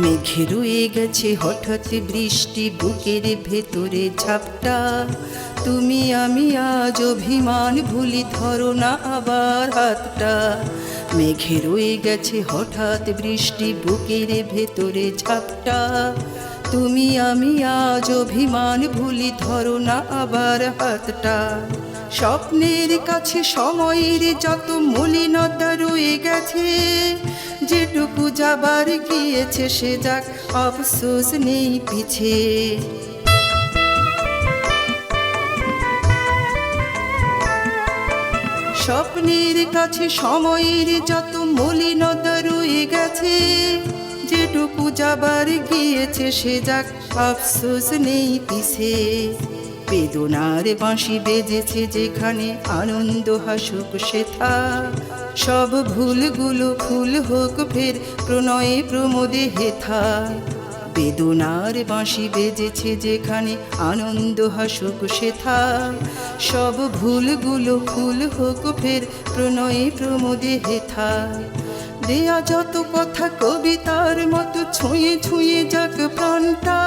মেঘে রয়ে গেছে হঠাৎ বৃষ্টি, বুকের ভেতরে ঝাপটা। তুমি, আমি আজ অভিমান ভুলি ধরো না আবার হাতটা। মেঘে রয়ে গেছে হঠাৎ বৃষ্টি, বুকের ভেতরে ঝাপটা। তুমি, আমি আজ অভিমান ভুলি ধরো না আবার হাতটা। স্বপ্নের কাছে সময়ের যত মলিনতা রয়ে গেছে যেটুকু যাবার গিয়েছে সে যাক অফসোস নেই পিছে। স্বপ্নের কাছে সময়ের যত মলিনতা রয়ে গেছে, যেটুকু যাবার গিয়েছে সে যাক, আফসোস নেই পিছে। বেদনার বাঁশি বেজেছে যেখানে আনন্দ হাসুক সেথা সব ভুলগুলো ফুল হোক ফের, প্রণয়ে প্রমোদে হেথা বেদনার বাঁশি বেজেছে যেখানে আনন্দ হাসুক সেথা সব ভুলগুলো ফুল হোক ফের, প্রণয়ে প্রমোদে হেথা দেয়া যত কথা কবিতার মতো ছুঁয়ে ছুঁয়ে যাক প্রাণটা,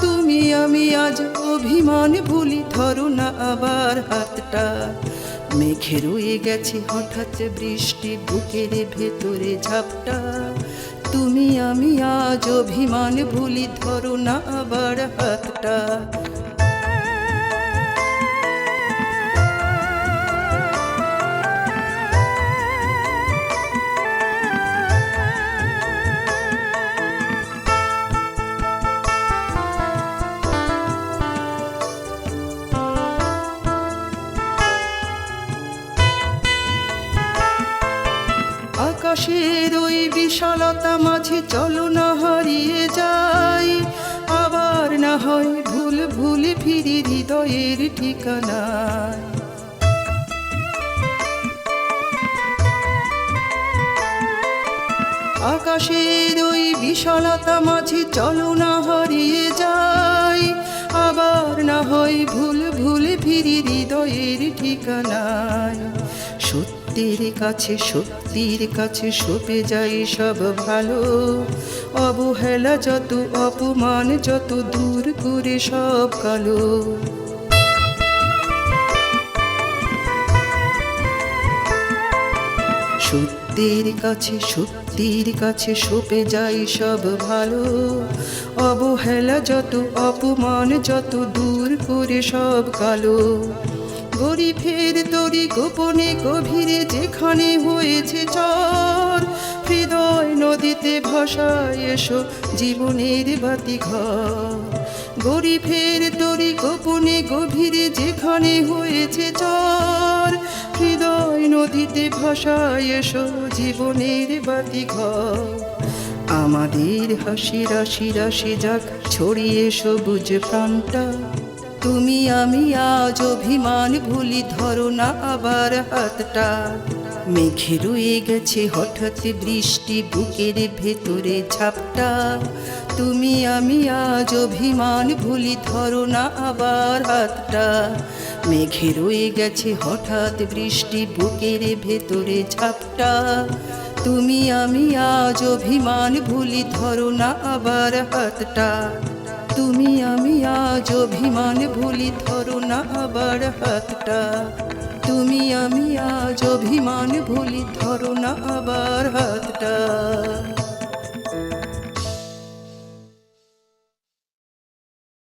তুমি আমি আজ অভিমান ভুলি ধরো না আবার হাতটা। মেঘে রয়ে গেছে, হঠাৎ বৃষ্টি বুকের ভেতরে ঝাপটা। তুমি আমি আজ অভিমান ভুলি ধরো না আবার হাতটা। আকাশের ওই বিশালতা মাঝে চলো না হারিয়ে যাই। আবার না হয় ভুল ভুল ফিরি হৃদয়ের ঠিকানায়। আকাশের ওই বিশালতা মাঝে চলো না হারিয়ে যাই। আবার না হয় ভুল ভুল ফিরি হৃদয়ের ঠিকানায়। সত্যের কাছে শক্তির কাছে সপে যায় সব ভালো। অবহেলা যত, অপমান যত দূর করে সব কালো। সত্যের কাছে শক্তির কাছে সপে যায় সব ভালো। অবহেলা যত, অপমান যত দূর করে সব কালো। গরিবের তরি গোপনে গভীরে যেখানে হয়েছে চর। হৃদয় নদীতে ভাষায় এসো জীবনের বাতি ঘর। গরিবের তরি গোপনে গভীরে যেখানে হয়েছে চর। হৃদয় নদীতে ভাষায় এসো জীবনের বাতি ঘর। আমাদের হাসি রাশি রাশি যাক, ছড়িয়ে সবুজ প্রাণটা। তুমি আমি আজ অভিমান ভুলি ধরো না আবার হাতটা। মেঘে রয়ে গেছে হঠাৎ বৃষ্টি, বুকের ভেতরে ঝাপটা। তুমি আমি আজ অভিমান ভুলি ধরো না আবার হাতটা। মেঘে রয়ে গেছে হঠাৎ বৃষ্টি, বুকের ভেতরে ঝাপটা। তুমি আমি আজ অভিমান ভুলি ধরো না আবার হাতটা। তুমি, আমি আজ অভিমান ভুলি, ধরো না আবার হাতটা। তুমি, আমি আজ অভিমান ভুলি, ধরো না আবার হাতটা।